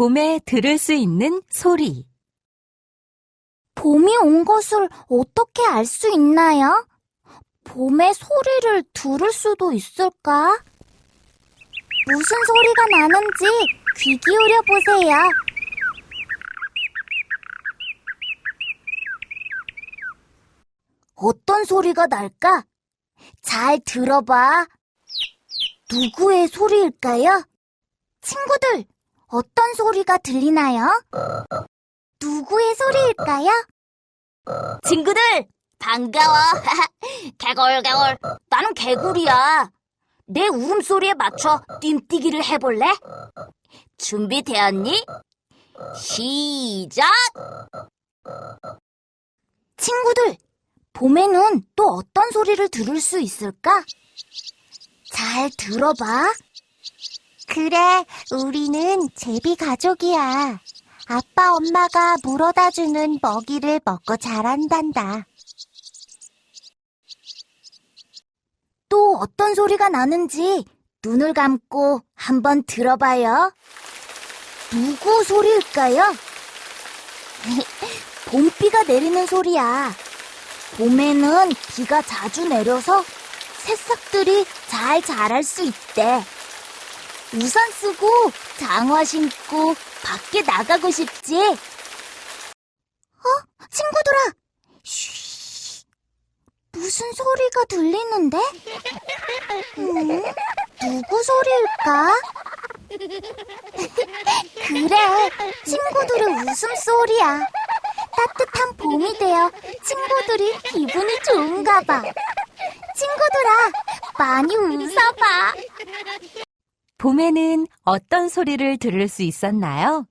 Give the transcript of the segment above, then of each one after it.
봄에 들을 수 있는 소리. 봄이 온 것을 어떻게 알 수 있나요? 봄의 소리를 들을 수도 있을까? 무슨 소리가 나는지 귀 기울여 보세요. 어떤 소리가 날까? 잘 들어봐. 누구의 소리일까요? 친구들, 어떤 소리가 들리나요? 누구의 소리일까요? 친구들, 반가워. 개굴 개굴. 나는 개구리야. 내 울음소리에 맞춰 뜀뛰기를 해볼래? 준비되었니? 시작! 친구들, 봄에는 또 어떤 소리를 들을 수 있을까? 잘 들어봐. 그래, 우리는 제비 가족이야. 아빠, 엄마가 물어다 주는 먹이를 먹고 자란단다. 또 어떤 소리가 나는지 눈을 감고 한번 들어봐요. 누구 소리일까요? 봄비가 내리는 소리야. 봄에는 비가 자주 내려서 새싹들이 잘 자랄 수 있대. 우산 쓰고 장화 신고 밖에 나가고 싶지? 어? 친구들아! 쉬. 무슨 소리가 들리는데? 음, 누구 소리일까? 그래, 친구들의 웃음소리야. 따뜻한 봄이 되어 친구들이 기분이 좋은가 봐. 친구들아, 많이 웃어봐. 봄에는 어떤 소리를 들을 수 있었나요?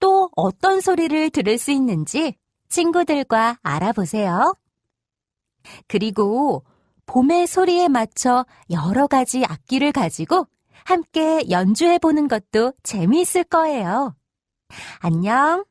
또 어떤 소리를 들을 수 있는지 친구들과 알아보세요. 그리고 봄의 소리에 맞춰 여러 가지 악기를 가지고 함께 연주해 보는 것도 재미있을 거예요. 안녕.